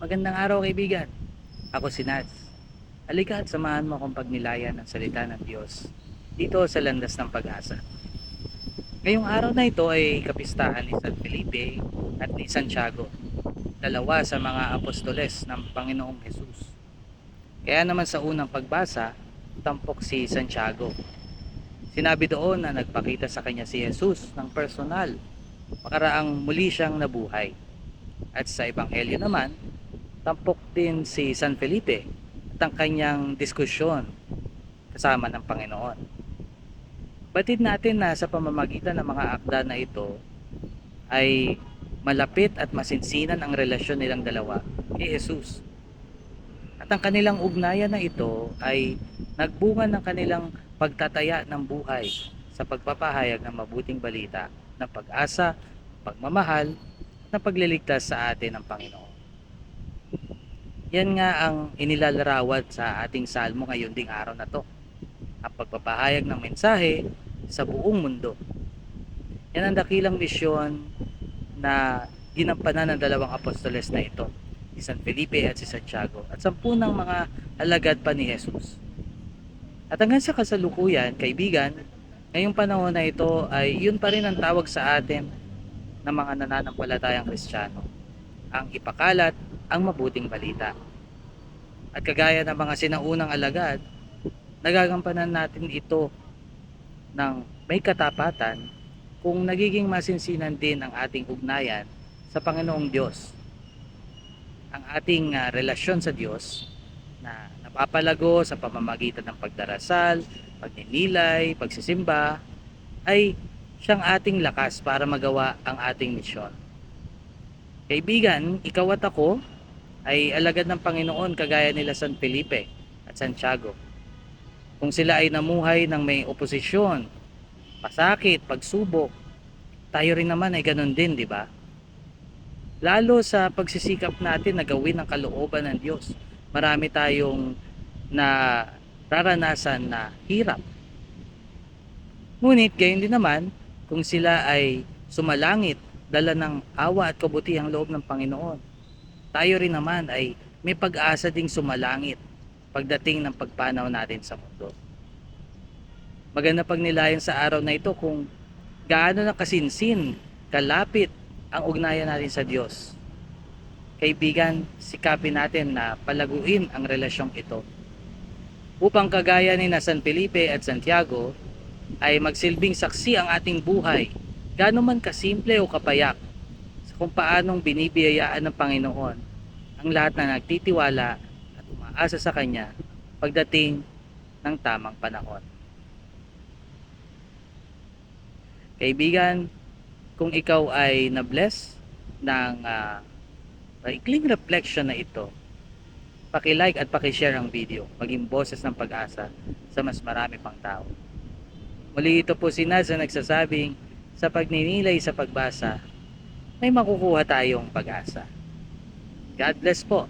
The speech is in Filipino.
Magandang araw kaibigan. Ako si Nats. Halika at samahan mo akong pagnilayan ng salita ng Diyos dito sa landas ng pag-asa. Ngayong araw na ito ay kapistahan ni San Felipe at ni Santiago, dalawa sa mga apostoles ng Panginoong Jesus. Kaya naman sa unang pagbasa, tampok si Santiago. Sinabi doon na nagpakita sa kanya si Jesus ng personal, makaraang muli siyang nabuhay. At sa Ebanghelyo naman, tampok din si San Felipe at ang kanyang diskusyon kasama ng Panginoon. Batid natin na sa pamamagitan ng mga akda na ito ay malapit at masinsinan ang relasyon nilang dalawa kay Jesus. At ang kanilang ugnayan na ito ay nagbunga ng kanilang pagtataya ng buhay sa pagpapahayag ng mabuting balita ng pag-asa, pagmamahal, na pagliligtas sa atin ng Panginoon. Yan nga ang inilalarawan sa ating salmo ngayon ding araw na to. Ang pagpapahayag ng mensahe sa buong mundo. Yan ang dakilang misyon na ginampanan ng dalawang apostoles na ito, si San Felipe at si Santiago, at sampu ng mga alagad pa ni Jesus. At hanggang sa kasalukuyan, kaibigan, ngayong panahon na ito ay yun pa rin ang tawag sa atin ng mga nananampalatayang Kristiyano, ang ipakalat ang mabuting balita. At kagaya ng mga sinaunang alagad, nagagampanan natin ito ng may katapatan kung nagiging masinsinan din ang ating ugnayan sa Panginoong Diyos. Ang ating ah, relasyon sa Diyos na napapalago sa pamamagitan ng pagdarasal, pagninilay, pagsisimba, ay siyang ating lakas para magawa ang ating misyon. Kaibigan, ikaw at ako ay alagad ng Panginoon kagaya nila San Felipe at Santiago. Kung sila ay namuhay ng may oposisyon, pasakit, pagsubok, tayo rin naman ay ganun din, di ba? Lalo sa pagsisikap natin na gawin ang kalooban ng Diyos. Marami tayong na raranasan na hirap. Ngunit gayon din naman, kung sila ay sumalangit, dala ng awa at kabutihang loob ng Panginoon, tayo rin naman ay may pag-asa ding sumalangit pagdating ng pagpanaw natin sa mundo. Maganda pagnilayan sa araw na ito kung gaano na kasinsin, kalapit ang ugnayan natin sa Diyos. Kaibigan, sikapin natin na palaguin ang relasyong ito. Upang kagaya ni na San Felipe at Santiago, ay magsilbing saksi ang ating buhay, gaano man kasimple o kapayak, kung paanong binibiyayaan ng Panginoon ang lahat na nagtitiwala at umaasa sa Kanya pagdating ng tamang panahon. Kaibigan, kung ikaw ay na-bless ng uh, maikling reflection na ito, paki-like at paki-share ang video, maging boses ng pag-asa sa mas marami pang tao. Muli ito po si Naz na nagsasabing sa pagninilay sa pagbasa, may makukuha tayong pag-asa. God bless po.